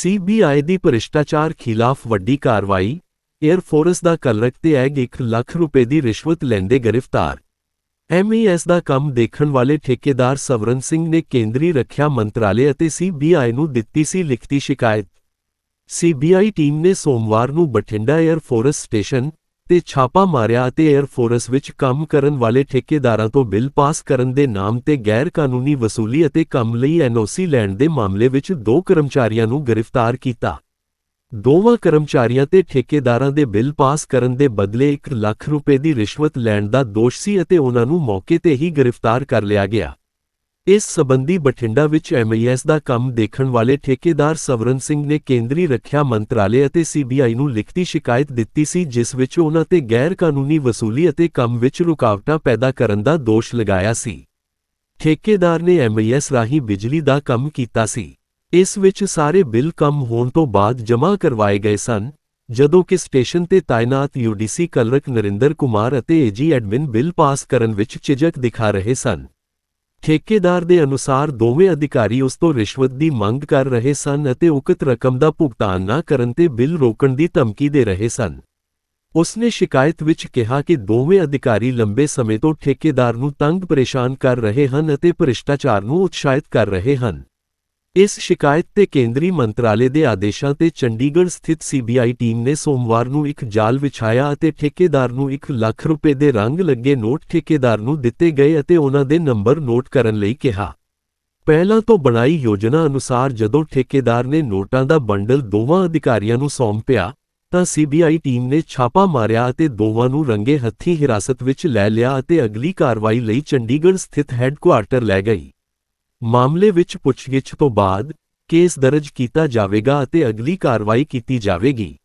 CBI ਦੀ ਭ੍ਰਿਸ਼ਟਾਚਾਰ ਖਿਲਾਫ ਵੱਡੀ ਕਾਰਵਾਈ 에ਅਰ ਫੋਰਸ ਦਾ ਕਲਰਕ ਤੇ ਐਗ 1 ਲੱਖ ਰੁਪਏ ਦੀ ਰਿਸ਼ਵਤ ਲੈਂਦੇ ਗ੍ਰਿਫਤਾਰ। ਐਮਈਐਸ ਦਾ ਕੰਮ ਦੇਖਣ ਵਾਲੇ ਠੇਕੇਦਾਰ ਸਵਰਨ ਸਿੰਘ ਨੇ ਕੇਂਦਰੀ ਰੱਖਿਆ ਮੰਤਰਾਲੇ ਅਤੇ ਸੀਬੀਆਈ ਨੂੰ ਦਿੱਤੀ ਸੀ ਲਿਖਤੀ ਸ਼ਿਕਾਇਤ। ਸੀਬੀਆਈ ਟੀਮ ਨੇ ਸੋਮਵਾਰ ਨੂੰ ਬਠਿੰਡਾ 에ਅਰ ਫੋਰਸ ਸਟੇਸ਼ਨ ਤੇ ਛਾਪਾ ਮਾਰਿਆ ਅਤੇ 에ਅਰ ਫੋਰਸ ਵਿੱਚ ਕੰਮ ਕਰਨ ਵਾਲੇ ਠੇਕੇਦਾਰਾਂ ਤੋਂ ਬਿੱਲ ਪਾਸ ਕਰਨ ਦੇ ਨਾਮ ਤੇ ਗੈਰ ਕਾਨੂੰਨੀ ਵਸੂਲੀ ਅਤੇ ਕੰਮ ਲਈ ਐਨਓਸੀ ਲੈਣ ਦੇ ਮਾਮਲੇ ਵਿੱਚ ਦੋ ਕਰਮਚਾਰੀਆਂ ਨੂੰ ਗ੍ਰਿਫਤਾਰ ਕੀਤਾ। ਦੋਵਾਂ ਕਰਮਚਾਰੀਆਂ ਤੇ ਠੇਕੇਦਾਰਾਂ ਦੇ ਬਿੱਲ ਪਾਸ ਕਰਨ ਦੇ ਬਦਲੇ 1 ਲੱਖ ਰੁਪਏ ਦੀ ਰਿਸ਼ਵਤ ਲੈਣ ਦਾ ਦੋਸ਼ ਸੀ ਅਤੇ ਉਹਨਾਂ ਨੂੰ ਮੌਕੇ ਤੇ ਹੀ ਗ੍ਰਿਫਤਾਰ ਕਰ ਲਿਆ ਗਿਆ। ਇਸ ਸਬੰਧੀ ਬਠਿੰਡਾ ਵਿੱਚ ਐਮਈਐਸ ਦਾ ਕੰਮ ਦੇਖਣ ਵਾਲੇ ਠੇਕੇਦਾਰ ਸਵਰਨ ਸਿੰਘ ਨੇ ਕੇਂਦਰੀ ਰੱਖਿਆ ਮੰਤਰਾਲੇ ਅਤੇ ਸੀਬੀਆਈ ਨੂੰ ਲਿਖਤੀ ਸ਼ਿਕਾਇਤ ਦਿੱਤੀ ਸੀ, ਜਿਸ ਵਿੱਚ ਉਹਨਾਂ ਤੇ ਗੈਰ ਕਾਨੂੰਨੀ ਵਸੂਲੀ ਅਤੇ ਕੰਮ ਵਿੱਚ ਰੁਕਾਵਟਾਂ ਪੈਦਾ ਕਰਨ ਦਾ ਦੋਸ਼ ਲਗਾਇਆ ਸੀ। ਠੇਕੇਦਾਰ ਨੇ ਐਮਈਐਸ ਰਾਹੀਂ ਬਿਜਲੀ ਦਾ ਕੰਮ ਕੀਤਾ ਸੀ। ਇਸ ਵਿੱਚ ਸਾਰੇ ਬਿੱਲ ਕੰਮ ਹੋਣ ਤੋਂ ਬਾਅਦ ਜਮ੍ਹਾਂ ਕਰਵਾਏ ਗਏ ਸਨ, ਜਦੋਂ ਕਿ ਸਟੇਸ਼ਨ ਤੇ ਤਾਇਨਾਤ ਯੂਡੀਸੀ ਕਲਰਕ ਨਰਿੰਦਰ ਕੁਮਾਰ ਅਤੇ ਏਜੀ ਐਡਮਿਨ ਬਿੱਲ ਪਾਸ ਕਰਨ ਵਿੱਚ ਝਿਜਕ ਦਿਖਾ ਰਹੇ ਸਨ। ਠੇਕੇਦਾਰ ਦੇ ਅਨੁਸਾਰ ਦੋਵੇਂ ਅਧਿਕਾਰੀ ਉਸ ਤੋਂ ਰਿਸ਼ਵਤ ਦੀ ਮੰਗ ਕਰ ਰਹੇ ਸਨ ਅਤੇ ਉਕਤ ਰਕਮ ਦਾ ਭੁਗਤਾਨ ਨਾ ਕਰਨ ਤੇ ਬਿੱਲ ਰੋਕਣ ਦੀ ਧਮਕੀ ਦੇ ਰਹੇ ਸਨ। ਉਸਨੇ ਸ਼ਿਕਾਇਤ ਵਿੱਚ ਕਿਹਾ ਕਿ ਦੋਵੇਂ ਅਧਿਕਾਰੀ ਲੰਬੇ ਸਮੇਂ ਤੋਂ ਠੇਕੇਦਾਰ ਨੂੰ ਤੰਗ ਪਰੇਸ਼ਾਨ ਕਰ ਰਹੇ ਹਨ ਅਤੇ ਭ੍ਰਿਸ਼ਟਾਚਾਰ ਨੂੰ ਉਤਸ਼ਾਹਿਤ ਕਰ ਰਹੇ ਹਨ। ਇਸ ਸ਼ਿਕਾਇਤ ਤੇ ਕੇਂਦਰੀ ਮੰਤਰਾਲੇ ਦੇ ਆਦੇਸ਼ਾਂ ਤੇ ਚੰਡੀਗੜ੍ਹ ਸਥਿਤ ਸੀਬੀਆਈ ਟੀਮ ਨੇ ਸੋਮਵਾਰ ਨੂੰ ਇੱਕ ਜਾਲ ਵਿਛਾਇਆ ਅਤੇ ਠੇਕੇਦਾਰ ਨੂੰ 1 ਲੱਖ ਰੁਪਏ ਦੇ ਰੰਗ ਲੱਗੇ ਨੋਟ ਠੇਕੇਦਾਰ ਨੂੰ ਦਿੱਤੇ ਗਏ ਅਤੇ ਉਹਨਾਂ ਦੇ ਨੰਬਰ ਨੋਟ ਕਰਨ ਲਈ ਕਿਹਾ। ਪਹਿਲਾਂ ਤੋਂ ਬਣਾਈ ਯੋਜਨਾ ਅਨੁਸਾਰ ਜਦੋਂ ਠੇਕੇਦਾਰ ਨੇ ਨੋਟਾਂ ਦਾ ਬੰਡਲ ਦੋਵਾਂ ਅਧਿਕਾਰੀਆਂ ਨੂੰ ਸੌਂਪਿਆ, ਤਾਂ ਸੀਬੀਆਈ ਟੀਮ ਨੇ ਛਾਪਾ ਮਾਰਿਆ ਅਤੇ ਦੋਵਾਂ ਨੂੰ ਰੰਗੇ ਹੱਥੀਂ ਹਿਰਾਸਤ ਵਿੱਚ ਲੈ ਲਿਆ ਅਤੇ ਅਗਲੀ ਕਾਰਵਾਈ ਲਈ ਚੰਡੀਗੜ੍ਹ ਸਥਿਤ ਹੈੱਡਕੁਆਰਟਰ ਲੈ ਗਈ। ਮਾਮਲੇ ਵਿੱਚ ਪੁੱਛਗਿੱਛ ਤੋਂ ਬਾਅਦ ਕੇਸ ਦਰਜ ਕੀਤਾ ਜਾਵੇਗਾ ਅਤੇ ਅਗਲੀ ਕਾਰਵਾਈ ਕੀਤੀ ਜਾਵੇਗੀ।